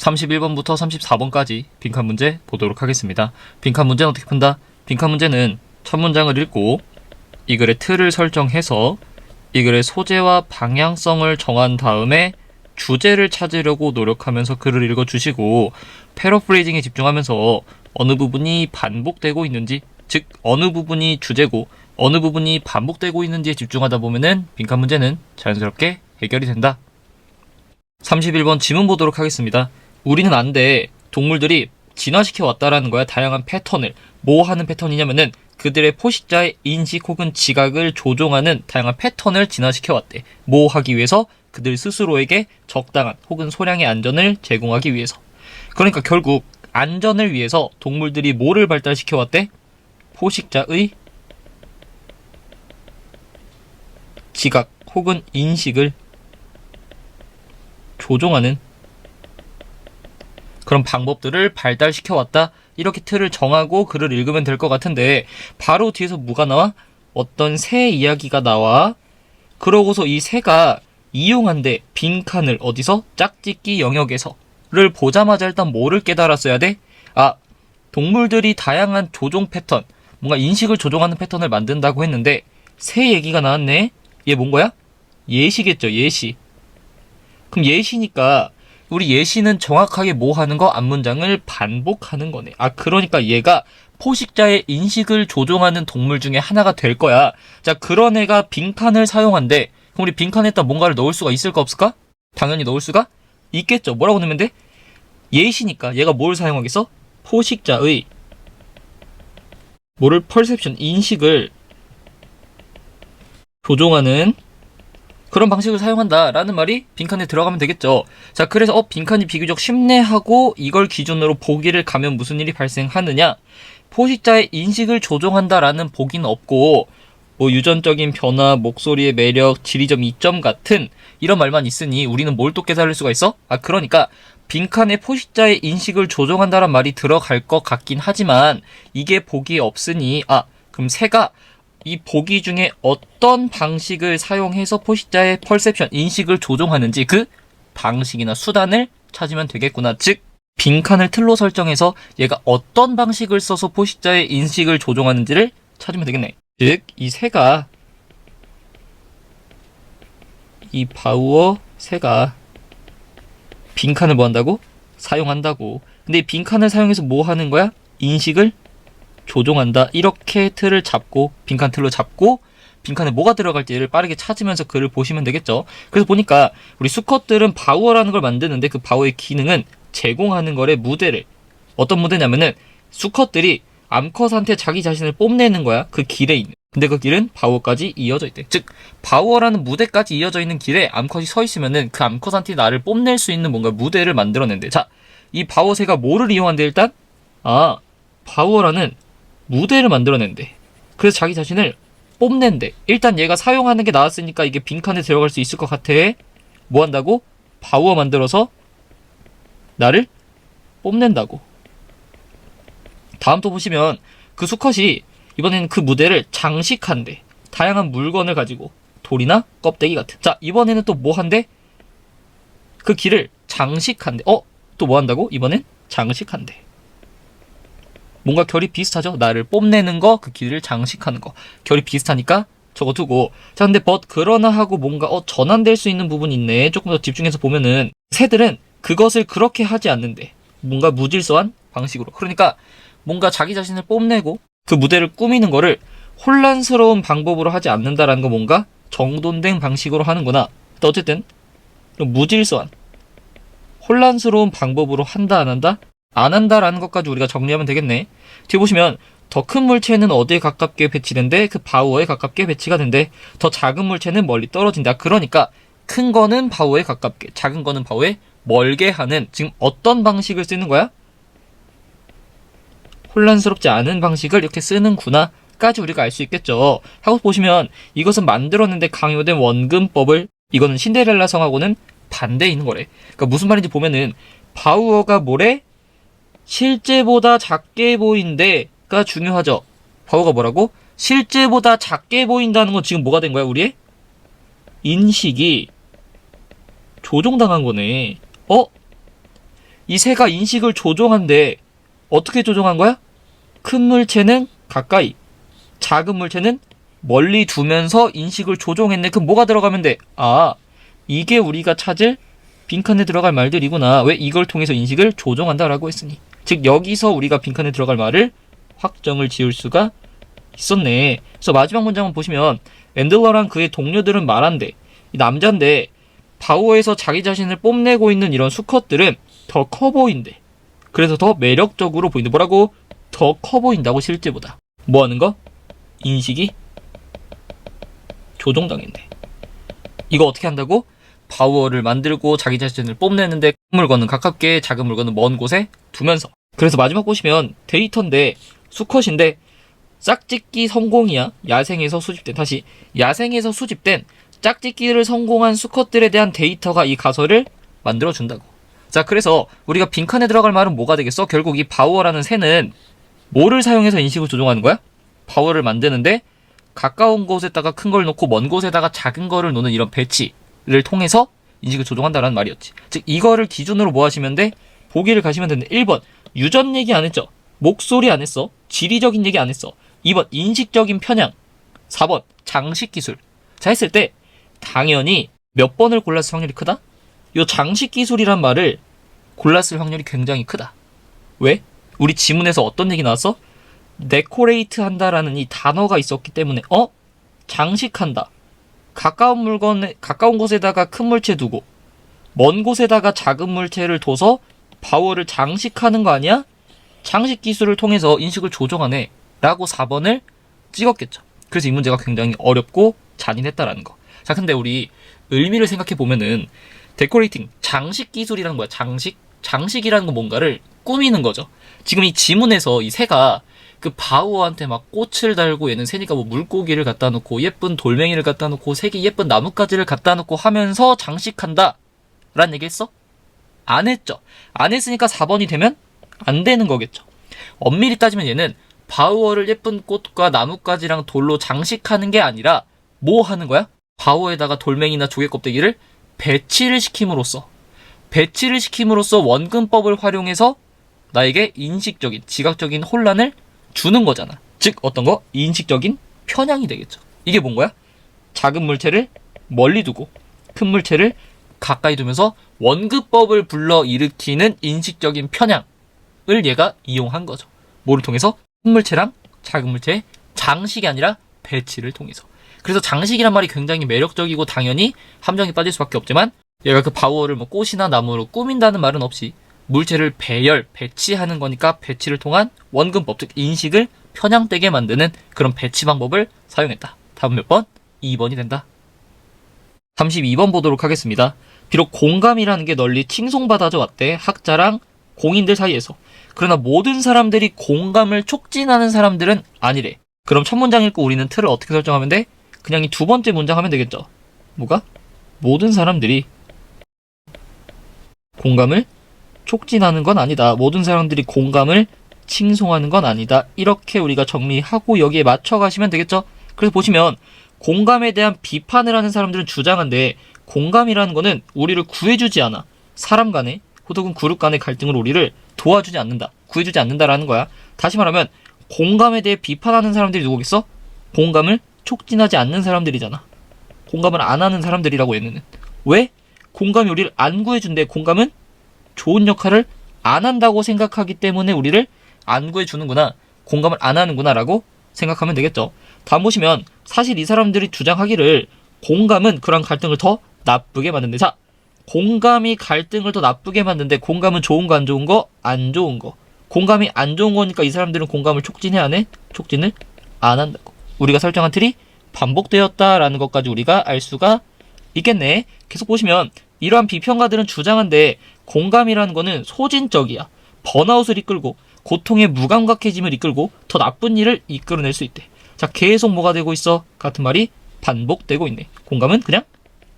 31번부터 34번까지 빈칸 문제 보도록 하겠습니다. 빈칸 문제는 어떻게 푼다? 빈칸 문제는 첫 문장을 읽고 이 글의 틀을 설정해서 이 글의 소재와 방향성을 정한 다음에 주제를 찾으려고 노력하면서 글을 읽어주시고 패러프레이징에 집중하면서 어느 부분이 반복되고 있는지 즉 어느 부분이 주제고 어느 부분이 반복되고 있는지에 집중하다 보면은 빈칸 문제는 자연스럽게 해결이 된다. 31번 지문 보도록 하겠습니다. 우리는 안 돼 동물들이 진화시켜 왔다라는 거야 다양한 패턴을. 뭐 하는 패턴이냐면은 그들의 포식자의 인식 혹은 지각을 조종하는 다양한 패턴을 진화시켜 왔대. 뭐 하기 위해서? 그들 스스로에게 적당한 혹은 소량의 안전을 제공하기 위해서. 그러니까 결국 안전을 위해서 동물들이 뭐를 발달시켜 왔대? 포식자의 지각 혹은 인식을 조종하는 그런 방법들을 발달시켜 왔다. 이렇게 틀을 정하고 글을 읽으면 될 것 같은데 바로 뒤에서 뭐가 나와? 어떤 새 이야기가 나와. 그러고서 이 새가 이용한데 빈칸을 어디서 짝짓기 영역에서를 보자마자 일단 뭐를 깨달았어야 돼? 아 동물들이 다양한 조종 패턴 뭔가 인식을 조종하는 패턴을 만든다고 했는데 새 얘기가 나왔네. 얘 뭔 거야? 예시겠죠 예시. 그럼 예시니까 우리 예시는 정확하게 뭐 하는 거 앞문장을 반복하는 거네. 아 그러니까 얘가 포식자의 인식을 조종하는 동물 중에 하나가 될 거야. 자 그런 애가 빈칸을 사용한대. 그럼 우리 빈칸에다 뭔가를 넣을 수가 있을까 없을까? 당연히 넣을 수가 있겠죠. 뭐라고 넣으면 돼? 예시니까 얘가 뭘 사용하겠어? 포식자의 뭐를 펄셉션 인식을 조종하는 그런 방식을 사용한다라는 말이 빈칸에 들어가면 되겠죠. 자, 그래서 어 빈칸이 비교적 쉽네 하고 이걸 기준으로 보기를 가면 무슨 일이 발생하느냐? 포식자의 인식을 조종한다라는 보기는 없고 뭐 유전적인 변화, 목소리의 매력, 지리적 이점 같은 이런 말만 있으니 우리는 뭘 또 깨달을 수가 있어? 아, 그러니까 빈칸에 포식자의 인식을 조종한다란 말이 들어갈 것 같긴 하지만 이게 보기에 없으니 아, 그럼 새가 이 보기 중에 어떤 방식을 사용해서 포식자의 펄셉션, 인식을 조종하는지 그 방식이나 수단을 찾으면 되겠구나. 즉, 빈칸을 틀로 설정해서 얘가 어떤 방식을 써서 포식자의 인식을 조종하는지를 찾으면 되겠네. 즉, 이 새가 이 바우어 새가 빈칸을 뭐 한다고? 사용한다고. 근데 이 빈칸을 사용해서 뭐 하는 거야? 인식을 조종한다. 이렇게 틀을 잡고 빈칸 틀로 잡고 빈칸에 뭐가 들어갈지를 빠르게 찾으면서 글을 보시면 되겠죠. 그래서 보니까 우리 수컷들은 바우어라는 걸 만드는데 그 바우어의 기능은 제공하는 거래 무대를 어떤 무대냐면은 수컷들이 암컷한테 자기 자신을 뽐내는 거야. 그 길에 있는. 근데 그 길은 바우어까지 이어져 있대. 즉 바우어라는 무대까지 이어져 있는 길에 암컷이 서 있으면은 그 암컷한테 나를 뽐낼 수 있는 뭔가 무대를 만들어낸대. 자, 이 바우어새가 뭐를 이용한대 일단? 아, 바우어라는 무대를 만들어낸대. 그래서 자기 자신을 뽐낸대. 일단 얘가 사용하는 게 나왔으니까 이게 빈칸에 들어갈 수 있을 것 같아. 뭐 한다고? 바우어 만들어서 나를 뽐낸다고. 다음 또 보시면 그 수컷이 이번에는 그 무대를 장식한대. 다양한 물건을 가지고 돌이나 껍데기 같은. 자 이번에는 또 뭐 한대? 그 길을 장식한대. 어? 또 뭐 한다고? 이번엔 장식한대. 뭔가 결이 비슷하죠? 나를 뽐내는 거, 그 길을 장식하는 거. 결이 비슷하니까 저거 두고. 자, 근데 but 그러나 하고 뭔가 어 전환될 수 있는 부분이 있네. 조금 더 집중해서 보면은 새들은 그것을 그렇게 하지 않는데 뭔가 무질서한 방식으로. 그러니까 뭔가 자기 자신을 뽐내고 그 무대를 꾸미는 거를 혼란스러운 방법으로 하지 않는다라는 거 뭔가 정돈된 방식으로 하는구나. 근데 어쨌든 무질서한 혼란스러운 방법으로 한다 안 한다? 안 한다라는 것까지 우리가 정리하면 되겠네. 뒤에 보시면 더 큰 물체는 어디에 가깝게 배치된대? 그 바우어에 가깝게 배치가 된대. 더 작은 물체는 멀리 떨어진다. 그러니까 큰 거는 바우어에 가깝게, 작은 거는 바우어에 멀게 하는 지금 어떤 방식을 쓰는 거야? 혼란스럽지 않은 방식을 이렇게 쓰는구나. 까지 우리가 알 수 있겠죠. 하고 보시면 이것은 만들었는데 강요된 원근법을 이거는 신데렐라 성하고는 반대에 있는 거래. 그러니까 무슨 말인지 보면은 바우어가 뭐래? 실제보다 작게 보인대가 중요하죠. 바우가 뭐라고? 실제보다 작게 보인다는 건 지금 뭐가 된 거야, 우리의? 인식이 조종당한 거네. 어? 이 새가 인식을 조종한데 어떻게 조종한 거야? 큰 물체는 가까이, 작은 물체는 멀리 두면서 인식을 조종했네. 그럼 뭐가 들어가면 돼? 아, 이게 우리가 찾을 빈칸에 들어갈 말들이구나. 왜 이걸 통해서 인식을 조종한다라고 했으니. 즉 여기서 우리가 빈칸에 들어갈 말을 확정을 지을 수가 있었네. 그래서 마지막 문장을 보시면 앤들러랑 그의 동료들은 말한대. 이 남잔데 바우어에서 자기 자신을 뽐내고 있는 이런 수컷들은 더 커 보인대. 그래서 더 매력적으로 보인대. 뭐라고? 더 커 보인다고 실제보다. 뭐 하는 거? 인식이 조종당했네. 이거 어떻게 한다고? 바우어를 만들고 자기 자신을 뽐내는데 큰 물건은 가깝게 작은 물건은 먼 곳에 두면서. 그래서 마지막 보시면 데이터인데 수컷인데 짝짓기 성공이야. 야생에서 수집된 다시 야생에서 수집된 짝짓기를 성공한 수컷들에 대한 데이터가 이 가설을 만들어 준다고. 자 그래서 우리가 빈칸에 들어갈 말은 뭐가 되겠어? 결국 이 바우어라는 새는 뭐를 사용해서 인식을 조종하는 거야? 바우어를 만드는데 가까운 곳에다가 큰 걸 놓고 먼 곳에다가 작은 거를 놓는 이런 배치 를 통해서 인식을 조종한다라는 말이었지. 즉 이거를 기준으로 뭐 하시면 돼? 보기를 가시면 되는데 1번 유전 얘기 안 했죠. 목소리 안 했어. 지리적인 얘기 안 했어. 2번 인식적인 편향. 4번 장식 기술. 자 했을 때 당연히 몇 번을 골랐을 확률이 크다? 요 장식 기술이란 말을 골랐을 확률이 굉장히 크다. 왜? 우리 지문에서 어떤 얘기 나왔어? 데코레이트 한다라는 이 단어가 있었기 때문에 어 장식한다 가까운 물건에 가까운 곳에다가 큰 물체 두고 먼 곳에다가 작은 물체를 둬서 바워를 장식하는 거 아니야? 장식 기술을 통해서 인식을 조정하네. 라고 4번을 찍었겠죠. 그래서 이 문제가 굉장히 어렵고 잔인했다라는 거. 자 근데 우리 의미를 생각해 보면은 데코레이팅 장식 기술이라는 거야 장식. 장식이라는 건 뭔가를 꾸미는 거죠. 지금 이 지문에서 이 새가 그 바우어한테 막 꽃을 달고 얘는 새니까 뭐 물고기를 갖다 놓고 예쁜 돌멩이를 갖다 놓고 색이 예쁜 나뭇가지를 갖다 놓고 하면서 장식한다 라는 얘기 했어? 안 했죠 안 했으니까 4번이 되면 안 되는 거겠죠 엄밀히 따지면 얘는 바우어를 예쁜 꽃과 나뭇가지랑 돌로 장식하는 게 아니라 뭐 하는 거야? 바우어에다가 돌멩이나 조개 껍데기를 배치를 시킴으로써 배치를 시킴으로써 원근법을 활용해서 나에게 인식적인 지각적인 혼란을 주는 거잖아. 즉 어떤 거? 인식적인 편향이 되겠죠. 이게 뭔 거야? 작은 물체를 멀리 두고 큰 물체를 가까이 두면서 원근법을 불러 일으키는 인식적인 편향을 얘가 이용한 거죠. 뭐를 통해서? 큰 물체랑 작은 물체의 장식이 아니라 배치를 통해서. 그래서 장식이란 말이 굉장히 매력적이고 당연히 함정에 빠질 수밖에 없지만 얘가 그 바우어를 뭐 꽃이나 나무로 꾸민다는 말은 없이 물체를 배열, 배치하는 거니까 배치를 통한 원근법, 즉 인식을 편향되게 만드는 그런 배치 방법을 사용했다. 다음 몇 번? 2번이 된다. 32번 보도록 하겠습니다. 비록 공감이라는 게 널리 칭송받아져 왔대. 학자랑 공인들 사이에서. 그러나 모든 사람들이 공감을 촉진하는 사람들은 아니래. 그럼 첫 문장 읽고 우리는 틀을 어떻게 설정하면 돼? 그냥 이 두 번째 문장 하면 되겠죠. 뭐가? 모든 사람들이 공감을 촉진하는 건 아니다. 모든 사람들이 공감을 칭송하는 건 아니다. 이렇게 우리가 정리하고 여기에 맞춰 가시면 되겠죠? 그래서 보시면 공감에 대한 비판을 하는 사람들은 주장한데 공감이라는 거는 우리를 구해주지 않아. 사람 간에 혹은 그룹 간의 갈등을 우리를 도와주지 않는다. 구해주지 않는다라는 거야. 다시 말하면 공감에 대해 비판하는 사람들이 누구겠어? 공감을 촉진하지 않는 사람들이잖아. 공감을 안 하는 사람들이라고 얘는. 왜? 공감이 우리를 안 구해준대. 공감은 좋은 역할을 안 한다고 생각하기 때문에 우리를 안 구해주는구나. 공감을 안 하는구나라고 생각하면 되겠죠. 다음 보시면 사실 이 사람들이 주장하기를 공감은 그런 갈등을 더 나쁘게 만든대. 자, 공감이 갈등을 더 나쁘게 만드는데 공감은 좋은 거 안 좋은 거? 안 좋은 거. 공감이 안 좋은 거니까 이 사람들은 공감을 촉진해야 하네? 촉진을 안 한다고. 우리가 설정한 틀이 반복되었다라는 것까지 우리가 알 수가 있겠네. 계속 보시면 이러한 비평가들은 주장한데 공감이라는 거는 소진적이야. 번아웃을 이끌고 고통의 무감각해짐을 이끌고 더 나쁜 일을 이끌어낼 수 있대. 자, 계속 뭐가 되고 있어? 같은 말이 반복되고 있네. 공감은 그냥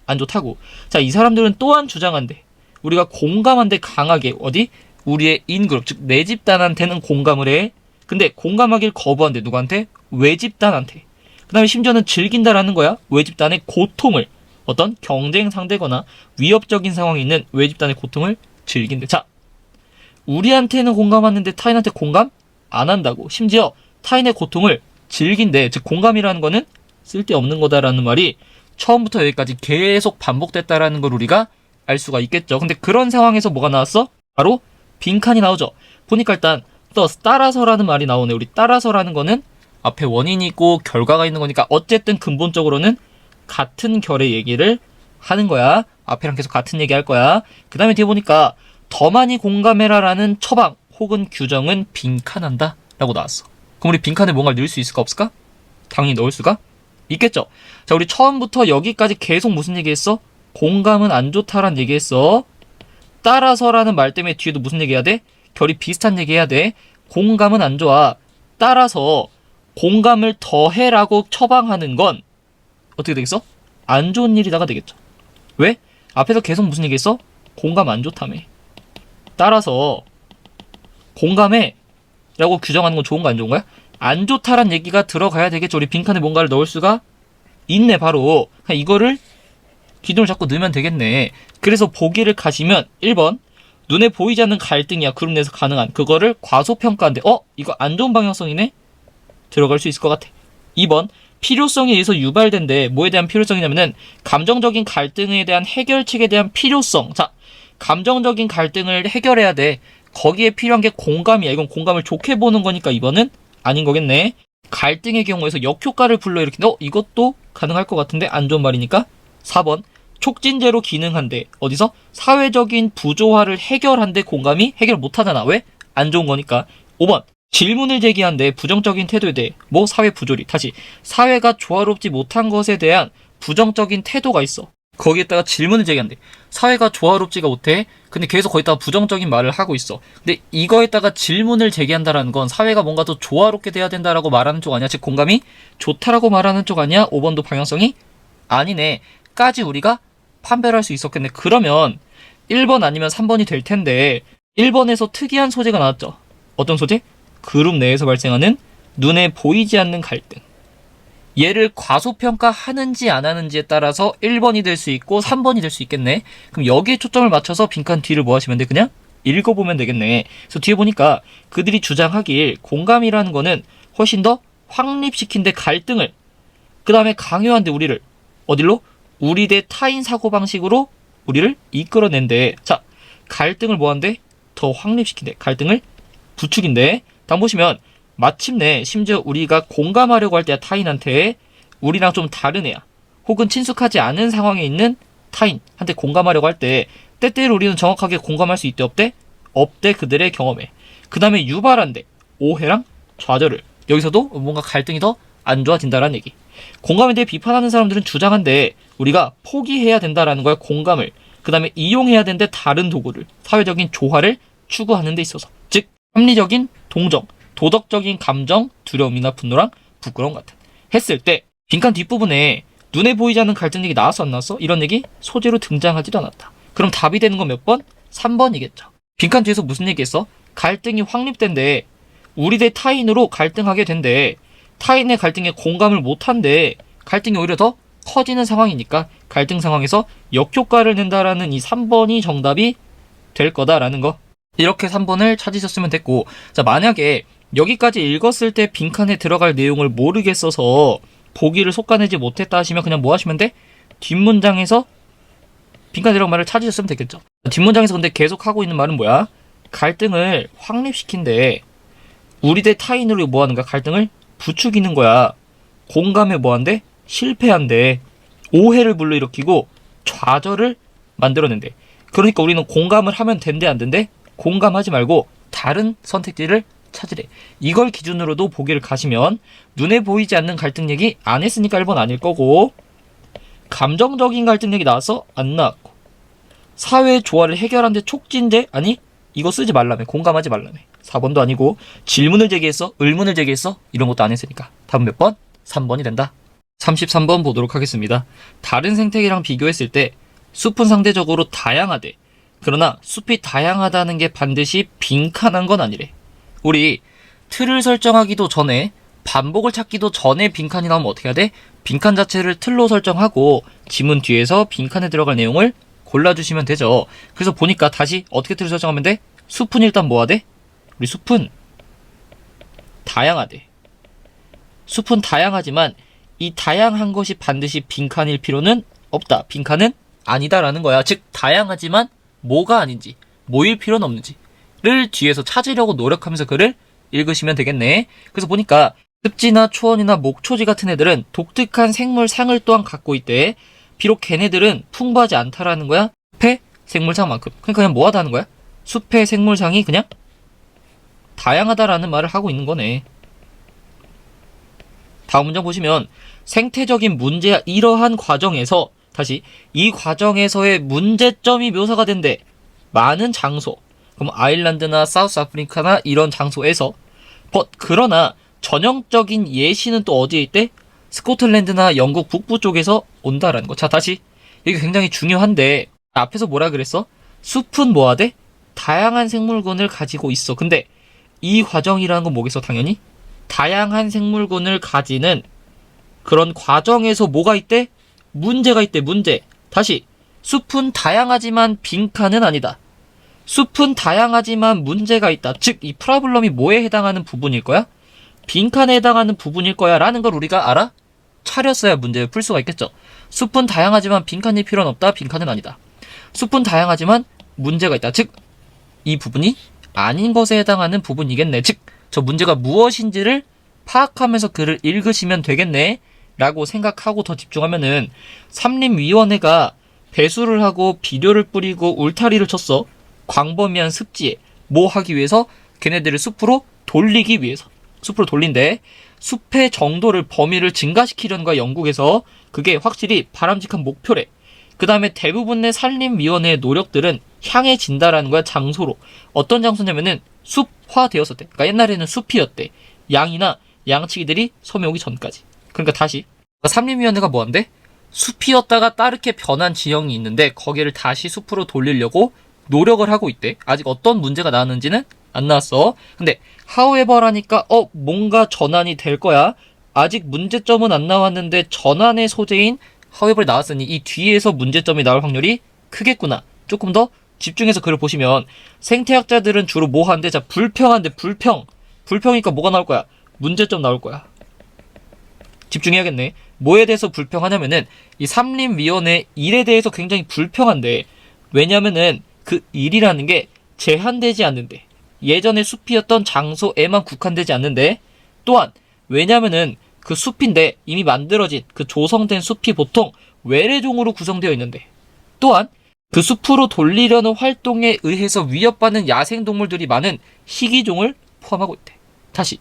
안 좋다고. 자, 이 사람들은 또한 주장한대. 우리가 공감한데 강하게 어디? 우리의 인그룹, 즉 내 집단한테는 공감을 해. 근데 공감하길 거부한대. 누구한테? 외집단한테. 그 다음에 심지어는 즐긴다라는 거야. 외집단의 고통을. 어떤 경쟁 상대거나 위협적인 상황이 있는 외 집단의 고통을 즐긴대. 자, 우리한테는 공감하는데 타인한테 공감 안 한다고. 심지어 타인의 고통을 즐긴데, 즉 공감이라는 거는 쓸데없는 거다라는 말이 처음부터 여기까지 계속 반복됐다라는 걸 우리가 알 수가 있겠죠. 근데 그런 상황에서 뭐가 나왔어? 바로 빈칸이 나오죠. 보니까 일단 또 따라서라는 말이 나오네. 우리 따라서라는 거는 앞에 원인이 있고 결과가 있는 거니까 어쨌든 근본적으로는 같은 결의 얘기를 하는 거야. 앞에랑 계속 같은 얘기 할 거야. 그 다음에 뒤에 보니까 더 많이 공감해라라는 처방 혹은 규정은 빈칸한다 라고 나왔어. 그럼 우리 빈칸에 뭔가를 넣을 수 있을까 없을까? 당연히 넣을 수가 있겠죠. 자, 우리 처음부터 여기까지 계속 무슨 얘기했어? 공감은 안 좋다란 얘기했어. 따라서라는 말 때문에 뒤에도 무슨 얘기해야 돼? 결이 비슷한 얘기해야 돼. 공감은 안 좋아. 따라서 공감을 더해라고 처방하는 건 어떻게 되겠어? 안 좋은 일이다가 되겠죠. 왜? 앞에서 계속 무슨 얘기했어? 공감 안 좋다며. 따라서 공감해 라고 규정하는 건 좋은 거 안 좋은 거야? 안 좋다란 얘기가 들어가야 되겠죠. 우리 빈칸에 뭔가를 넣을 수가 있네, 바로. 이거를 기둥을 잡고 넣으면 되겠네. 그래서 보기를 가시면 1번 눈에 보이지 않는 갈등이야. 그룹 내에서 가능한. 그거를 과소평가인데 어? 이거 안 좋은 방향성이네? 들어갈 수 있을 것 같아. 2번 필요성에 의해서 유발된데 뭐에 대한 필요성이냐면은 감정적인 갈등에 대한 해결책에 대한 필요성. 자, 감정적인 갈등을 해결해야 돼. 거기에 필요한 게 공감이야. 이건 공감을 좋게 보는 거니까 이번은 아닌 거겠네. 갈등의 경우에서 역효과를 불러일으킨다. 어, 이것도 가능할 것 같은데 안 좋은 말이니까. 4번 촉진제로 기능한데 어디서 사회적인 부조화를 해결한데 공감이 해결 못하잖아. 왜? 안 좋은 거니까. 5번 질문을 제기한데 부정적인 태도에 대해 뭐 사회 부조리 다시 사회가 조화롭지 못한 것에 대한 부정적인 태도가 있어. 거기에다가 질문을 제기한대. 사회가 조화롭지가 못해. 근데 계속 거기다가 부정적인 말을 하고 있어. 근데 이거에다가 질문을 제기한다라는 건 사회가 뭔가 더 조화롭게 돼야 된다라고 말하는 쪽 아니야? 즉 공감이 좋다라고 말하는 쪽 아니야? 5번도 방향성이 아니네. 까지 우리가 판별할 수 있었겠네. 그러면 1번 아니면 3번이 될 텐데 1번에서 특이한 소재가 나왔죠. 어떤 소재? 그룹 내에서 발생하는 눈에 보이지 않는 갈등. 얘를 과소평가하는지 안 하는지에 따라서 1번이 될 수 있고 3번이 될 수 있겠네. 그럼 여기에 초점을 맞춰서 빈칸 뒤를 뭐 하시면 돼? 그냥 읽어보면 되겠네. 그래서 뒤에 보니까 그들이 주장하길 공감이라는 거는 훨씬 더 확립시킨데 갈등을 그 다음에 강요한데 우리를 어딜로? 우리 대 타인 사고방식으로 우리를 이끌어낸대. 자, 갈등을 뭐한대? 더 확립시킨대. 갈등을 부추긴대. 다음 보시면 마침내 심지어 우리가 공감하려고 할 때 타인한테 우리랑 좀 다른 애야. 혹은 친숙하지 않은 상황에 있는 타인한테 공감하려고 할 때 때때로 우리는 정확하게 공감할 수 있대 없대? 없대 그들의 경험에. 그 다음에 유발한대. 오해랑 좌절을. 여기서도 뭔가 갈등이 더 안 좋아진다라는 얘기. 공감에 대해 비판하는 사람들은 주장한데 우리가 포기해야 된다라는 거야 공감을. 그 다음에 이용해야 되는데 다른 도구를 사회적인 조화를 추구하는 데 있어서 즉 합리적인 동정, 도덕적인 감정, 두려움이나 분노랑 부끄러움 같은 했을 때 빈칸 뒷부분에 눈에 보이지 않는 갈등 얘기 나왔어 안 나왔어? 이런 얘기 소재로 등장하지도 않았다. 그럼 답이 되는 건 몇 번? 3번이겠죠. 빈칸 뒤에서 무슨 얘기했어? 갈등이 확립된데 우리 대 타인으로 갈등하게 된대. 타인의 갈등에 공감을 못한데 갈등이 오히려 더 커지는 상황이니까 갈등 상황에서 역효과를 낸다라는 이 3번이 정답이 될 거다라는 거. 이렇게 3번을 찾으셨으면 됐고 자 만약에 여기까지 읽었을 때 빈칸에 들어갈 내용을 모르겠어서 보기를 속아내지 못했다 하시면 그냥 뭐 하시면 돼? 뒷문장에서 빈칸에 들어갈 말을 찾으셨으면 되겠죠. 뒷문장에서 근데 계속 하고 있는 말은 뭐야? 갈등을 확립시킨데 우리 대 타인으로 뭐 하는 거야? 갈등을 부추기는 거야. 공감에 뭐 한대? 실패한대. 오해를 불러일으키고 좌절을 만들어낸대. 그러니까 우리는 공감을 하면 된대 안 된대? 공감하지 말고 다른 선택지를 찾으래. 이걸 기준으로도 보기를 가시면 눈에 보이지 않는 갈등 얘기 안 했으니까 1번 아닐 거고 감정적인 갈등 얘기 나와서 안 나왔고 사회 조화를 해결하는데 촉진제 아니 이거 쓰지 말라며. 공감하지 말라며. 4번도 아니고 질문을 제기했어 의문을 제기했어 이런 것도 안 했으니까. 답은 몇 번? 3번이 된다. 33번 보도록 하겠습니다. 다른 생태계랑 비교했을 때 숲은 상대적으로 다양하대 그러나 숲이 다양하다는 게 반드시 빈칸한 건 아니래 우리 틀을 설정하기도 전에 반복을 찾기도 전에 빈칸이 나오면 어떻게 해야 돼? 빈칸 자체를 틀로 설정하고 지문 뒤에서 빈칸에 들어갈 내용을 골라주시면 되죠. 그래서 보니까 다시 어떻게 틀을 설정하면 돼? 숲은 일단 뭐하대? 우리 숲은 다양하대. 숲은 다양하지만 이 다양한 것이 반드시 빈칸일 필요는 없다. 빈칸은 아니다라는 거야. 즉 다양하지만 뭐가 아닌지, 뭐일 필요는 없는지를 뒤에서 찾으려고 노력하면서 글을 읽으시면 되겠네. 그래서 보니까 습지나 초원이나 목초지 같은 애들은 독특한 생물상을 또한 갖고 있대. 비록 걔네들은 풍부하지 않다라는 거야. 숲의 생물상만큼. 그러니까 그냥 뭐하다는 거야? 숲의 생물상이 그냥 다양하다라는 말을 하고 있는 거네. 다음 문장 보시면 생태적인 문제야 이러한 과정에서 다시 이 과정에서의 문제점이 묘사가 된대. 많은 장소. 그럼 아일랜드나 사우스 아프리카나 이런 장소에서 but 그러나 전형적인 예시는 또 어디에 있대? 스코틀랜드나 영국 북부 쪽에서 온다라는 거. 자, 다시. 이게 굉장히 중요한데 앞에서 뭐라 그랬어? 숲은 뭐하대? 다양한 생물군을 가지고 있어. 근데 이 과정이라는 건 뭐겠어? 당연히 다양한 생물군을 가지는 그런 과정에서 뭐가 있대? 문제가 있대. 문제. 다시 숲은 다양하지만 빈칸은 아니다. 숲은 다양하지만 문제가 있다. 즉, 이 프라블럼이 뭐에 해당하는 부분일 거야? 빈칸에 해당하는 부분일 거야. 라는 걸 우리가 알아? 차렸어야 문제를 풀 수가 있겠죠. 숲은 다양하지만 빈칸일 필요는 없다. 빈칸은 아니다. 숲은 다양하지만 문제가 있다. 즉, 이 부분이 아닌 것에 해당하는 부분이겠네. 즉, 저 문제가 무엇인지를 파악하면서 글을 읽으시면 되겠네. 라고 생각하고 더 집중하면은 삼림위원회가 배수를 하고 비료를 뿌리고 울타리를 쳤어. 광범위한 습지에. 뭐 하기 위해서? 걔네들을 숲으로 돌리기 위해서. 숲으로 돌린대. 숲의 정도를 범위를 증가시키려는 거야 영국에서? 그게 확실히 바람직한 목표래. 그 다음에 대부분의 산림위원회의 노력들은 향해진다라는 거야 장소로. 어떤 장소냐면은 숲화되었었대 그러니까 옛날에는 숲이었대. 양이나 양치기들이 섬에 오기 전까지 그러니까 다시 산림위원회가 뭐한대? 숲이었다가 따르게 변한 지형이 있는데 거기를 다시 숲으로 돌리려고 노력을 하고 있대. 아직 어떤 문제가 나왔는지는 안 나왔어. 근데 however라니까 어 뭔가 전환이 될 거야. 아직 문제점은 안 나왔는데 전환의 소재인 however 나왔으니 이 뒤에서 문제점이 나올 확률이 크겠구나. 조금 더 집중해서 글을 보시면 생태학자들은 주로 뭐 하는데 자 불평한데 불평. 불평이니까 뭐가 나올 거야? 문제점 나올 거야. 집중해야겠네. 뭐에 대해서 불평하냐면은 이 삼림위원회 일에 대해서 굉장히 불평한데 왜냐면은 그 일이라는 게 제한되지 않는데 예전에 숲이었던 장소에만 국한되지 않는데 또한 왜냐면은 그 숲인데 이미 만들어진 그 조성된 숲이 보통 외래종으로 구성되어 있는데 또한 그 숲으로 돌리려는 활동에 의해서 위협받는 야생동물들이 많은 희귀종을 포함하고 있대. 다시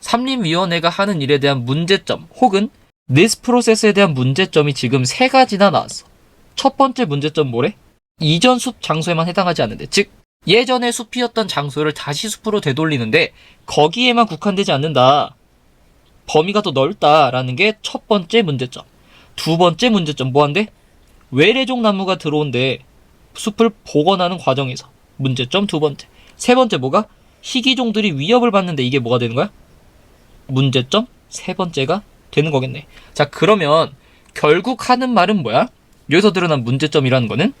삼림위원회가 하는 일에 대한 문제점 혹은 this 프로세스에 대한 문제점이 지금 세 가지나 나왔어. 첫 번째 문제점 뭐래? 이전 숲 장소에만 해당하지 않는데 즉 예전에 숲이었던 장소를 다시 숲으로 되돌리는데 거기에만 국한되지 않는다. 범위가 더 넓다라는 게 첫 번째 문제점. 두 번째 문제점 뭐한데? 외래종 나무가 들어온데 숲을 복원하는 과정에서 문제점 두 번째. 세 번째 뭐가? 희귀종들이 위협을 받는데 이게 뭐가 되는 거야? 문제점 세 번째가 되는 거겠네. 자, 그러면 결국 하는 말은 뭐야? 여기서 드러난 문제점이라는 거는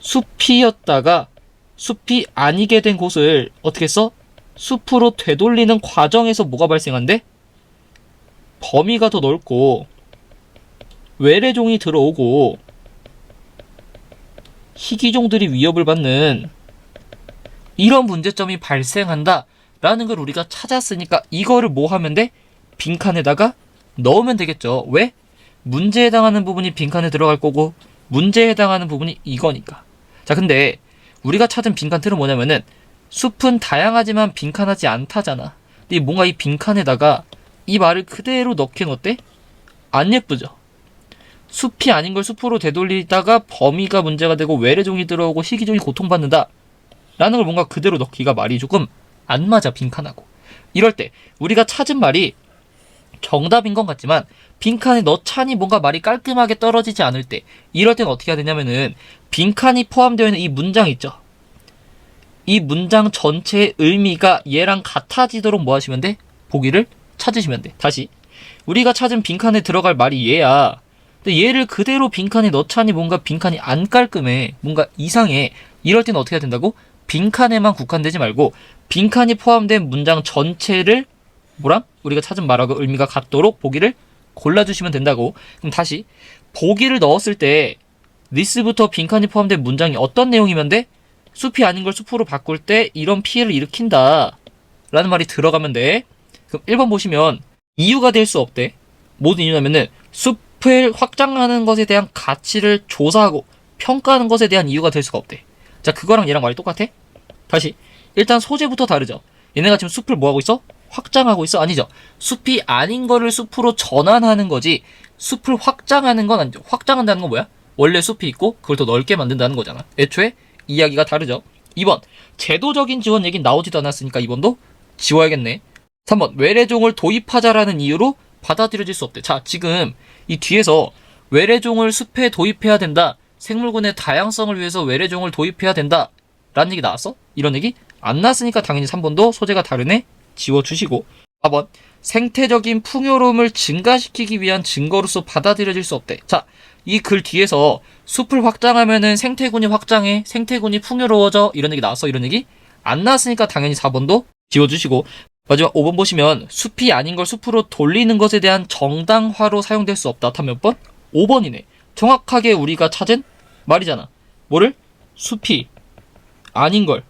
숲이었다가 숲이 아니게 된 곳을 어떻게 써? 숲으로 되돌리는 과정에서 뭐가 발생한대? 범위가 더 넓고 외래종이 들어오고 희귀종들이 위협을 받는 이런 문제점이 발생한다 라는 걸 우리가 찾았으니까 이거를 뭐 하면 돼? 빈칸에다가 넣으면 되겠죠. 왜? 문제에 해당하는 부분이 빈칸에 들어갈 거고 문제에 해당하는 부분이 이거니까. 자, 근데 우리가 찾은 빈칸 틀은 뭐냐면은 숲은 다양하지만 빈칸하지 않다잖아. 근데 뭔가 이 빈칸에다가 이 말을 그대로 넣긴 어때? 안 예쁘죠? 숲이 아닌 걸 숲으로 되돌리다가 범위가 문제가 되고 외래종이 들어오고 희귀종이 고통받는다. 라는 걸 뭔가 그대로 넣기가 말이 조금 안 맞아, 빈칸하고. 이럴 때 우리가 찾은 말이 정답인 것 같지만 빈칸에 넣자니 뭔가 말이 깔끔하게 떨어지지 않을 때 이럴 때는 어떻게 해야 되냐면은 빈칸이 포함되어 있는 이 문장 있죠. 이 문장 전체의 의미가 얘랑 같아지도록 뭐 하시면 돼? 보기를 찾으시면 돼. 다시 우리가 찾은 빈칸에 들어갈 말이 얘야. 근데 얘를 그대로 빈칸에 넣자니 뭔가 빈칸이 안 깔끔해. 뭔가 이상해. 이럴 때는 어떻게 해야 된다고? 빈칸에만 국한되지 말고 빈칸이 포함된 문장 전체를 뭐랑 우리가 찾은 말하고 의미가 같도록 보기를 골라주시면 된다고. 그럼 다시 보기를 넣었을 때 this부터 빈칸이 포함된 문장이 어떤 내용이면 돼? 숲이 아닌 걸 숲으로 바꿀 때 이런 피해를 일으킨다. 라는 말이 들어가면 돼. 그럼 1번 보시면 이유가 될 수 없대. 모든 이유냐면은 숲을 확장하는 것에 대한 가치를 조사하고 평가하는 것에 대한 이유가 될 수가 없대. 자, 그거랑 얘랑 말이 똑같아? 다시. 일단 소재부터 다르죠. 얘네가 지금 숲을 뭐 하고 있어? 확장하고 있어? 아니죠. 숲이 아닌 거를 숲으로 전환하는 거지. 숲을 확장하는 건 아니죠. 확장한다는 건 뭐야? 원래 숲이 있고 그걸 더 넓게 만든다는 거잖아. 애초에 이야기가 다르죠. 2번. 제도적인 지원 얘기는 나오지도 않았으니까 2번도 지워야겠네. 3번. 외래종을 도입하자라는 이유로 받아들여질 수 없대. 자, 지금 이 뒤에서 외래종을 숲에 도입해야 된다. 생물군의 다양성을 위해서 외래종을 도입해야 된다. 라는 얘기 나왔어? 이런 얘기? 안 나왔으니까 당연히 3번도 소재가 다르네. 지워주시고 4번. 생태적인 풍요로움을 증가시키기 위한 증거로서 받아들여질 수 없대. 자, 이 글 뒤에서 숲을 확장하면은 생태군이 확장해, 생태군이 풍요로워져 이런 얘기 나왔어 이런 얘기 안 나왔으니까 당연히 4번도 지워주시고 마지막 5번 보시면 숲이 아닌 걸 숲으로 돌리는 것에 대한 정당화로 사용될 수 없다. 다몇 번? 5번이네. 정확하게 우리가 찾은 말이잖아. 뭐를? 숲이 아닌 걸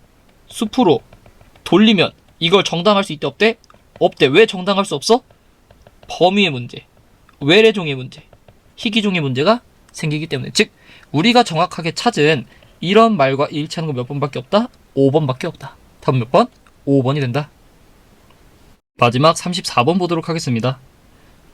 숲으로 돌리면 이걸 정당할 수 있대 없대? 없대. 왜 정당할 수 없어? 범위의 문제, 외래종의 문제, 희귀종의 문제가 생기기 때문에 즉 우리가 정확하게 찾은 이런 말과 일치하는 거 몇 번밖에 없다? 5번밖에 없다. 답은 몇 번? 5번이 된다. 마지막 34번 보도록 하겠습니다.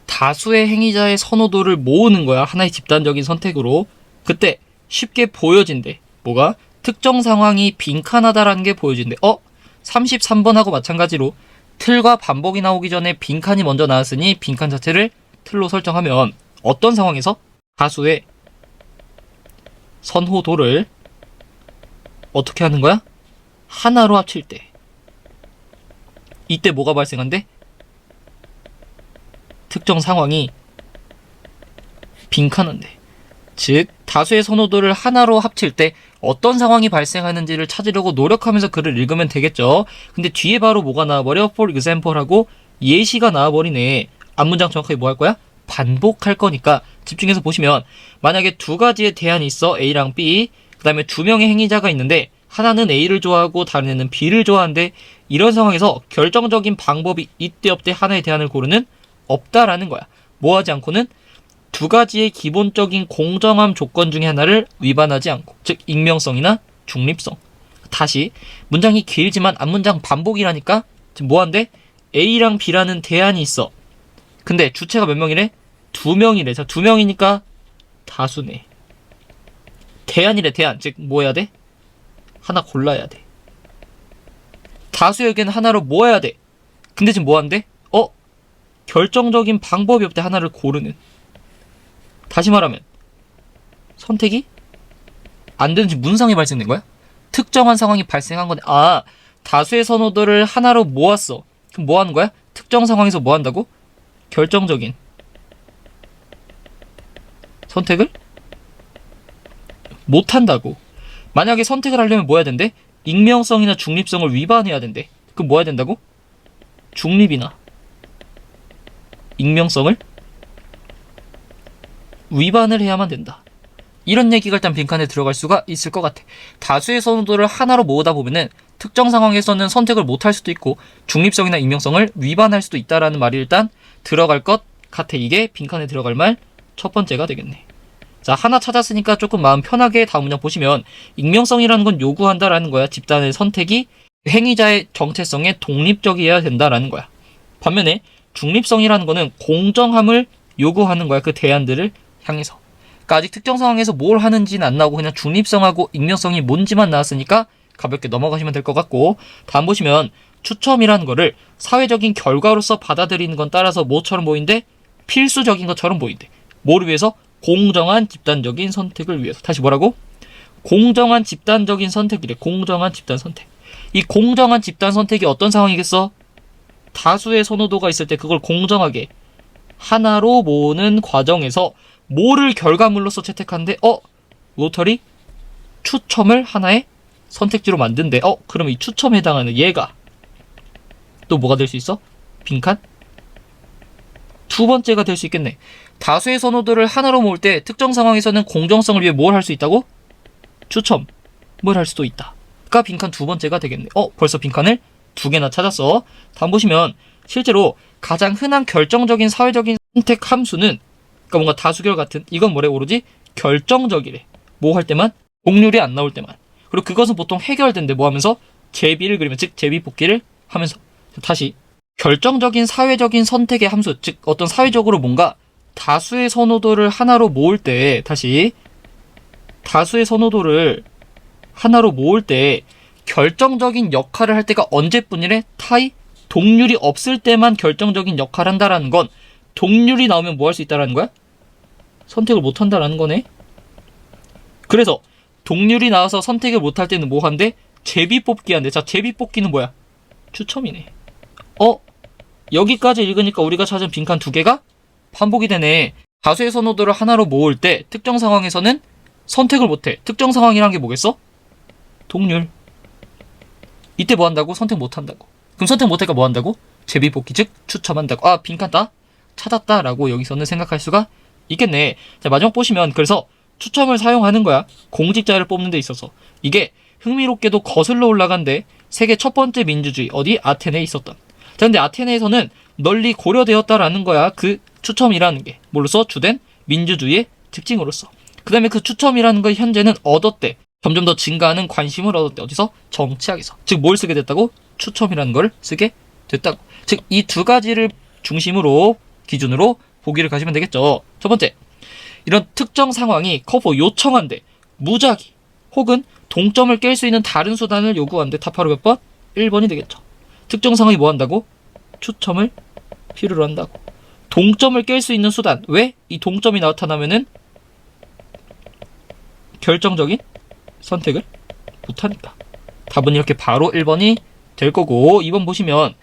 다수의 행위자의 선호도를 모으는 거야. 하나의 집단적인 선택으로. 그때 쉽게 보여진대. 뭐가? 특정 상황이 빈칸하다라는 게 보여진대. 어? 33번하고 마찬가지로 틀과 반복이 나오기 전에 빈칸이 먼저 나왔으니 빈칸 자체를 틀로 설정하면 어떤 상황에서 다수의 선호도를 어떻게 하는 거야? 하나로 합칠 때. 이때 뭐가 발생한대? 특정 상황이 빈칸한데. 즉, 다수의 선호도를 하나로 합칠 때 어떤 상황이 발생하는지를 찾으려고 노력하면서 글을 읽으면 되겠죠. 근데 뒤에 바로 뭐가 나와버려? for example하고 예시가 나와버리네. 앞문장 정확하게 뭐 할 거야? 반복할 거니까 집중해서 보시면 만약에 두 가지의 대안이 있어 A랑 B 그 다음에 두 명의 행위자가 있는데 하나는 A를 좋아하고 다른 애는 B를 좋아하는데 이런 상황에서 결정적인 방법이 이때 없대 하나의 대안을 고르는 없다라는 거야. 뭐 하지 않고는 두 가지의 기본적인 공정함 조건 중에 하나를 위반하지 않고 즉 익명성이나 중립성 다시 문장이 길지만 앞문장 반복이라니까 지금 뭐 한대? A랑 B라는 대안이 있어 근데 주체가 몇 명이래? 두 명이래 자 두 명이니까 다수네 대안이래 대안 즉 뭐 해야 돼? 하나 골라야 돼 다수에게는 하나로 모아야 돼 근데 지금 뭐 한대? 어? 결정적인 방법이 없대 하나를 고르는 다시 말하면 선택이 안 되는지 문상이 발생된 거야? 특정한 상황이 발생한 건데 아 다수의 선호도를 하나로 모았어 그럼 뭐 하는 거야? 특정 상황에서 뭐 한다고? 결정적인 선택을 못 한다고 만약에 선택을 하려면 뭐 해야 된대? 익명성이나 중립성을 위반해야 된대 그럼 뭐 해야 된다고? 중립이나 익명성을 위반을 해야만 된다. 이런 얘기가 일단 빈칸에 들어갈 수가 있을 것 같아. 다수의 선호도를 하나로 모으다 보면은 특정 상황에서는 선택을 못할 수도 있고 중립성이나 익명성을 위반할 수도 있다라는 말이 일단 들어갈 것 같아. 이게 빈칸에 들어갈 말 첫 번째가 되겠네. 자, 하나 찾았으니까 조금 마음 편하게 다음 문장 보시면 익명성이라는 건 요구한다라는 거야. 집단의 선택이 행위자의 정체성에 독립적이어야 된다라는 거야. 반면에 중립성이라는 거는 공정함을 요구하는 거야. 그 대안들을 향해서. 그러니까 아직 특정 상황에서 뭘 하는지는 안 나오고 그냥 중립성하고 익명성이 뭔지만 나왔으니까 가볍게 넘어가시면 될 것 같고 다음 보시면 추첨이라는 거를 사회적인 결과로서 받아들이는 건 따라서 뭐처럼 보이는데? 필수적인 것처럼 보이는데. 뭐를 위해서? 공정한 집단적인 선택을 위해서. 다시 뭐라고? 공정한 집단적인 선택이래. 공정한 집단 선택. 이 공정한 집단 선택이 어떤 상황이겠어? 다수의 선호도가 있을 때 그걸 공정하게 하나로 모으는 과정에서 뭐를 결과물로서 채택하는데 어 로터리 추첨을 하나의 선택지로 만든대. 어, 그럼 이 추첨에 해당하는 얘가 또 뭐가 될 수 있어? 빈칸? 두 번째가 될 수 있겠네. 다수의 선호도를 하나로 모을 때 특정 상황에서는 공정성을 위해 뭘 할 수 있다고? 추첨. 뭘 할 수도 있다. 가 빈칸 두 번째가 되겠네. 어, 벌써 빈칸을 두 개나 찾았어. 다음 보시면 실제로 가장 흔한 결정적인 사회적인 선택 함수는 그러니까 뭔가 다수결 같은 이건 뭐래 오로지 결정적이래. 뭐 할 때만 공률이 안 나올 때만. 그리고 그것은 보통 해결된대 뭐 하면서 제비를 그리면 즉 제비 뽑기를 하면서 다시 결정적인 사회적인 선택의 함수 즉 어떤 사회적으로 뭔가 다수의 선호도를 하나로 모을 때 다시 다수의 선호도를 하나로 모을 때 결정적인 역할을 할 때가 언제뿐이래? 타이 동률이 없을 때만 결정적인 역할을 한다라는 건 동률이 나오면 뭐 할 수 있다라는 거야? 선택을 못 한다라는 거네. 그래서 동률이 나와서 선택을 못할 때는 뭐 한대? 제비 뽑기 한대. 자, 제비 뽑기는 뭐야? 추첨이네. 어? 여기까지 읽으니까 우리가 찾은 빈칸 두 개가 반복이 되네. 다수의 선호도를 하나로 모을 때 특정 상황에서는 선택을 못해. 특정 상황이란 게 뭐겠어? 동률. 이때 뭐 한다고? 선택 못 한다고. 그럼 선택 못하니까 뭐 한다고? 제비 뽑기 즉 추첨한다고. 아 빈칸 따 찾았다라고 여기서는 생각할 수가 있겠네. 자 마지막 보시면 그래서 추첨을 사용하는 거야. 공직자를 뽑는 데 있어서 이게 흥미롭게도 거슬러 올라간데 세계 첫 번째 민주주의 어디 아테네에 있었던. 자 근데 아테네에서는 널리 고려되었다라는 거야. 그 추첨이라는 게 뭘로써 주된 민주주의의 특징으로서. 그다음에 그 추첨이라는 걸 현재는 얻었대. 점점 더 증가하는 관심을 얻었대. 어디서? 정치학에서. 즉 뭘 쓰게 됐다고? 추첨이라는 걸 쓰게 됐다고. 즉 이 두 가지를 중심으로 기준으로 보기를 가시면 되겠죠. 첫 번째, 이런 특정 상황이 커버 요청한데 무작위 혹은 동점을 깰 수 있는 다른 수단을 요구한데 답하로 몇 번? 1번이 되겠죠. 특정 상황이 뭐 한다고? 추첨을 필요로 한다고. 동점을 깰 수 있는 수단. 왜? 이 동점이 나타나면은 결정적인 선택을 못하니까. 답은 이렇게 바로 1번이 될 거고 2번 보시면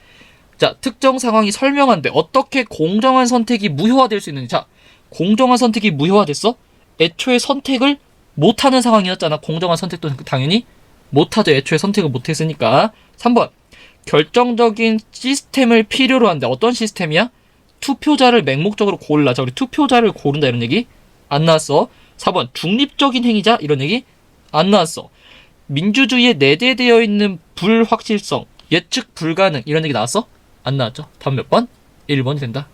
자 특정 상황이 설명한데 어떻게 공정한 선택이 무효화될 수 있는지. 자 공정한 선택이 무효화됐어? 애초에 선택을 못하는 상황이었잖아. 공정한 선택도 당연히 못하죠. 애초에 선택을 못했으니까. 3번. 결정적인 시스템을 필요로 한데 어떤 시스템이야? 투표자를 맹목적으로 골라 자 우리 투표자를 고른다. 이런 얘기 안 나왔어. 4번. 중립적인 행위자? 이런 얘기 안 나왔어. 민주주의에 내재되어 있는 불확실성, 예측 불가능 이런 얘기 나왔어? 안 나왔죠? 답 몇 번? 1번이 된다.